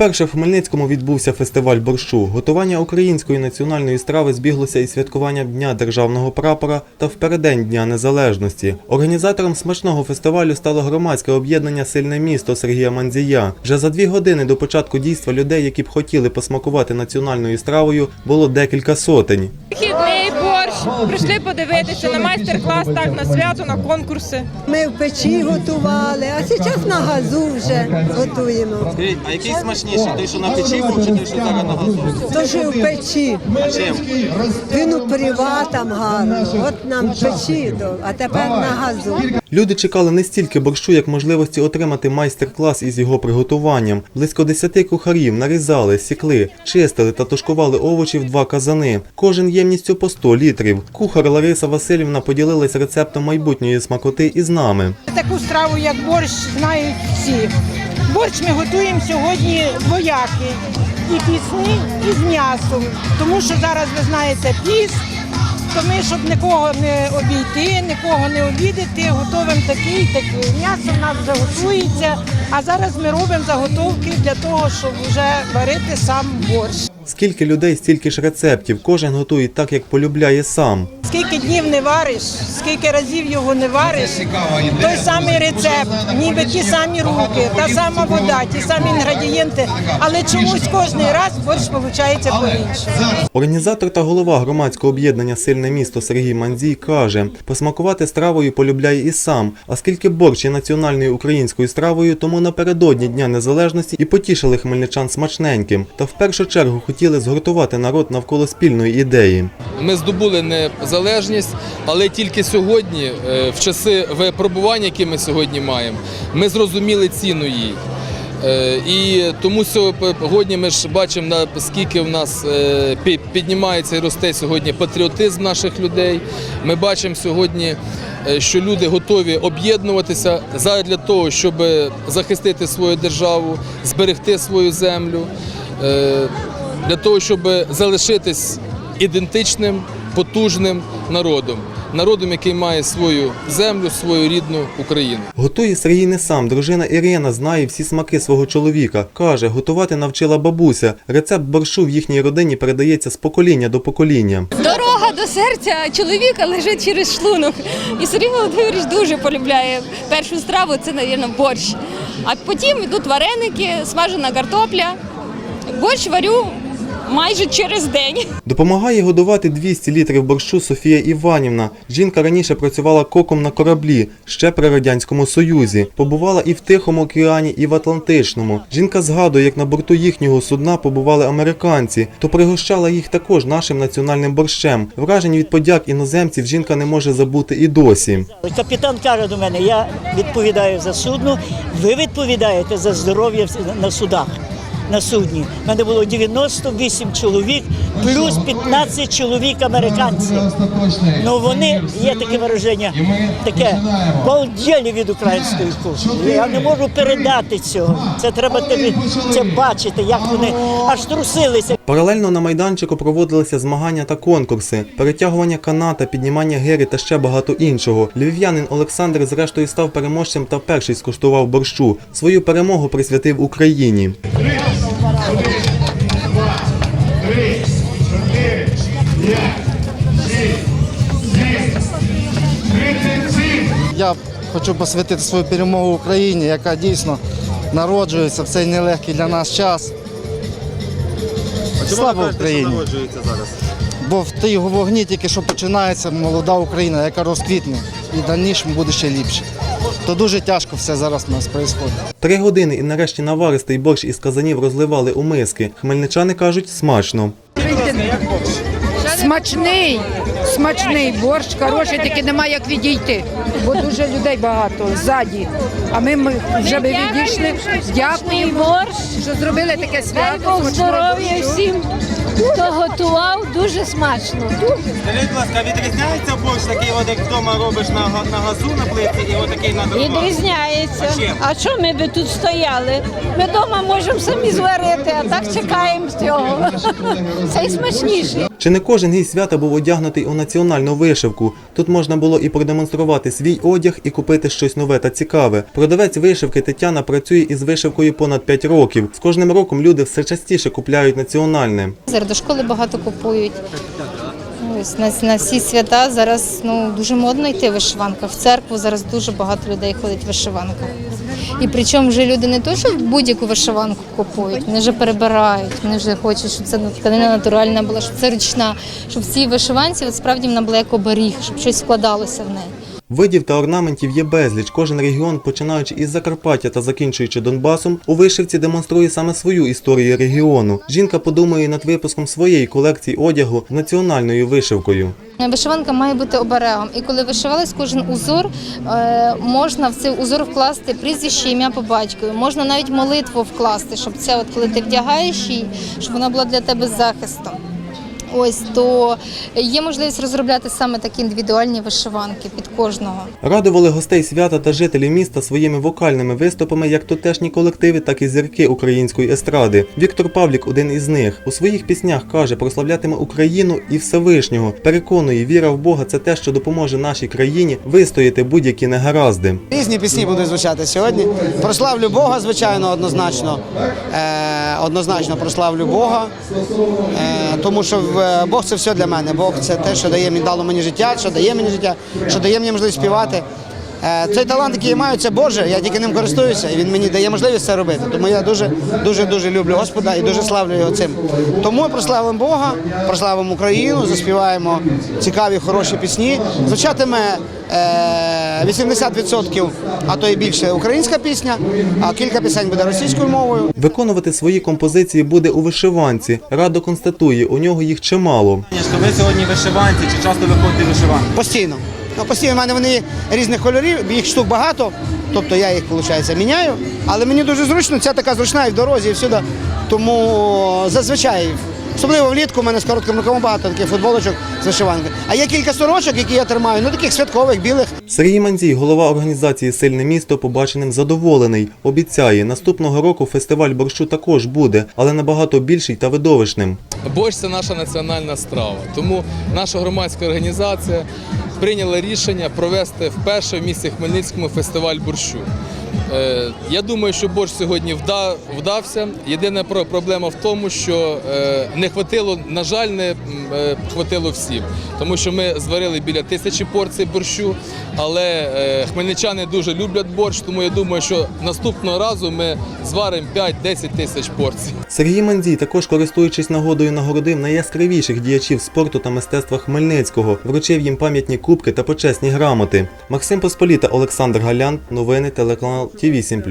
Вперше в Хмельницькому відбувся фестиваль борщу. Готування української національної страви збіглося із святкуванням Дня державного прапора та в переддень Дня Незалежності. Організатором смачного фестивалю стало громадське об'єднання Сильне місто Сергія Манзія. Вже за дві години до початку дійства людей, які б хотіли посмакувати національною стравою, було декілька сотень. Вихідний борщ. Прийшли подивитися на майстер-клас, так на свято, на конкурси. Ми в печі готували, а зараз на газу вже готуємо. Скажіть, а який смачніший? Той, що на печі був, чи той, що зараз на газу? Тож в печі. Чим? Він у приватам гарно. От нам в печі, а тепер на газу. Люди чекали не стільки борщу, як можливості отримати майстер-клас із його приготуванням. Близько десяти кухарів нарізали, сікли, чистили та тушкували овочі в два казани. Кожен ємністю по 100 літрів. Кухар Лариса Васильівна поділилась рецептом майбутньої смакоти із нами. Таку страву, як борщ, знають всі. Борщ ми готуємо сьогодні двоякий. І пісний, і з м'ясом. Тому що зараз ви знаєте піс, то ми, щоб нікого не обійти, нікого не обідати, готуємо такий, такий. М'ясо в нас вже готується, а зараз ми робимо заготовки для того, щоб вже варити сам борщ. Скільки людей, стільки ж рецептів. Кожен готує так, як полюбляє сам. Скільки днів не вариш, скільки разів його не вариш, той самий рецепт, ніби ті самі руки, та сама вода, ті самі інгредієнти, але чомусь кожен раз борщ виходить по-іншому. Організатор та голова громадського об'єднання Сильне місто Сергій Манзій каже, посмакувати стравою полюбляє і сам. А скільки борщ є національною українською стравою, тому напередодні Дня Незалежності і потішили хмельничан смачненьким. Та в першу чергу хотіли згуртувати народ навколо спільної ідеї. Ми здобули незалежність, але тільки сьогодні, е, в часи випробування, які ми сьогодні маємо, ми зрозуміли ціну їй. Е, І тому сьогодні ми ж бачимо, наскільки в нас е, піднімається і росте сьогодні патріотизм наших людей. Ми бачимо сьогодні, що люди готові об'єднуватися задля того, щоб захистити свою державу, зберегти свою землю, для того, щоб залишитись ідентичним, потужним народом. Народом, який має свою землю, свою рідну Україну. Готує Сергій не сам. Дружина Ірина знає всі смаки свого чоловіка. Каже, готувати навчила бабуся. Рецепт борщу в їхній родині передається з покоління до покоління. Дорога до серця чоловіка лежить через шлунок. І Сергій Володимирович дуже полюбляє першу страву, це, мабуть, борщ. А потім йдуть вареники, смажена картопля. Борщ варю майже через день. Допомагає годувати 200 літрів борщу Софія Іванівна. Жінка раніше працювала коком на кораблі, ще при Радянському Союзі. Побувала і в Тихому океані, і в Атлантичному. Жінка згадує, як на борту їхнього судна побували американці, то пригощала їх також нашим національним борщем. Вражень від подяк іноземців жінка не може забути і досі. Капітан каже до мене, я відповідаю за судно, ви відповідаєте за здоров'я на судах. На судні. У мене було 98 чоловік, плюс 15 чоловік американців. Ну вони, є таке вираження, таке балдєлі від української кухні. Я не можу передати цього. Це треба тобі це бачити, як вони аж трусилися. Паралельно на майданчику проводилися змагання та конкурси, перетягування каната, піднімання гири та ще багато іншого. Львів'янин Олександр зрештою став переможцем та перший скуштував борщу. Свою перемогу присвятив Україні. Я хочу посвятити свою перемогу Україні, яка дійсно народжується в цей нелегкий для нас час. Слава Україні! Бо в тій вогні тільки що починається молода Україна, яка розквітне і в дальнішому буде ще ліпше. То дуже тяжко все зараз у нас відбувається. Три години і нарешті наваристий борщ із казанів розливали у миски. Хмельничани кажуть смачно. Смачний, смачний борщ, хороший, тільки немає як відійти, бо дуже людей багато ззаді. А ми, ми вже би відійшли. Дякуємо, борщ. що зробили таке свято. Дай Бог здоров'я всім. Хто готував, дуже смачно. Скажіть, будь ласка, відрізняється борщ такий, от, як вдома робиш на, га- на газу на плиті і отакий на дровах? Відрізняється. А чим? А що ми би тут стояли? Ми вдома можемо самі зварити, а так чекаємо з цього. Це й смачніше. Чи не кожен гість свята був одягнутий у національну вишивку? Тут можна було і продемонструвати свій одяг, і купити щось нове та цікаве. Продавець вишивки Тетяна працює із вишивкою понад 5 років. З кожним роком люди все частіше купляють національне. Зараз до школи багато купують. Ось на, на всі свята зараз ну, дуже модно йти в вишиванках. В церкву зараз дуже багато людей ходить в вишиванках. І причому вже люди не то, що будь-яку вишиванку купують, вони вже перебирають, вони вже хочуть, щоб це тканина натуральна була, щоб це ручна, щоб в цій вишиванці от справді вона була як оберіг, щоб щось вкладалося в неї. Видів та орнаментів є безліч. Кожен регіон, починаючи із Закарпаття та закінчуючи Донбасом, у вишивці демонструє саме свою історію регіону. Жінка подумає над випуском своєї колекції одягу національною вишивкою. Вишиванка має бути оберегом. І коли вишивались кожен узор, е, можна в цей узор вкласти прізвище, ім'я по батькові. Можна навіть молитву вкласти, щоб це, от коли ти вдягаєш її, щоб вона була для тебе захистом. Ось то є можливість розробляти саме такі індивідуальні вишиванки під кожного. Радували гостей свята та жителі міста своїми вокальними виступами як тутешні колективи, так і зірки української естради. Віктор Павлік один із них. У своїх піснях каже, прославлятиме Україну і Всевишнього. Переконує, віра в Бога це те, що допоможе нашій країні вистояти будь-які негаразди. Різні пісні будуть звучати сьогодні. Прославлю Бога, звичайно, однозначно. Е, однозначно прославлю Бога. Е, тому що е, Бог це все для мене. Бог це те, що дає мені дало мені життя, що дає мені життя, що дає мені можливість співати. Е, цей талант, який я маю, це Боже. Я тільки ним користуюся, і він мені дає можливість це робити. Тому я дуже дуже дуже люблю Господа і дуже славлю його цим. Тому прославимо Бога, прославимо Україну, заспіваємо цікаві, хороші пісні. Звучатиме е, 80%, а то і більше українська пісня, а кілька пісень буде російською мовою. Виконувати свої композиції буде у вишиванці. Радо констатує, у нього їх чимало. Ви сьогодні вишиванці чи часто виходите вишиванки? Постійно. Ну, постійно в мене вони різних кольорів, їх штук багато, тобто я їх, виходить, міняю. Але мені дуже зручно, ця така зручна і в дорозі, і всюди. Тому зазвичай, особливо влітку, у мене з коротким рукавом багато таких футболочок з вишиванки. А є кілька сорочок, які я тримаю, ну таких святкових, білих. Сергій Мандзій, голова організації Сильне місто, побаченим задоволений. Обіцяє, наступного року фестиваль борщу також буде, але набагато більший та видовищним. Борщ це наша національна страва. Тому наша громадська організація прийняла рішення провести вперше в місті Хмельницькому фестиваль борщу. Е, Я думаю, що борщ сьогодні вда- вдався. Єдина проблема в тому, що е, не хватило, на жаль, не е, хватило всім, тому що ми зварили біля тисячі порцій борщу, але хмельничани дуже люблять борщ, тому я думаю, що наступного разу ми зваримо 5-10 тисяч порцій. Сергій Мандзій, також користуючись нагодою, нагородив найяскравіших діячів спорту та мистецтва Хмельницького, вручив їм пам'ятні кубки та почесні грамоти. Максим Посполіта, Олександр Галян, новини телеканал Ті 8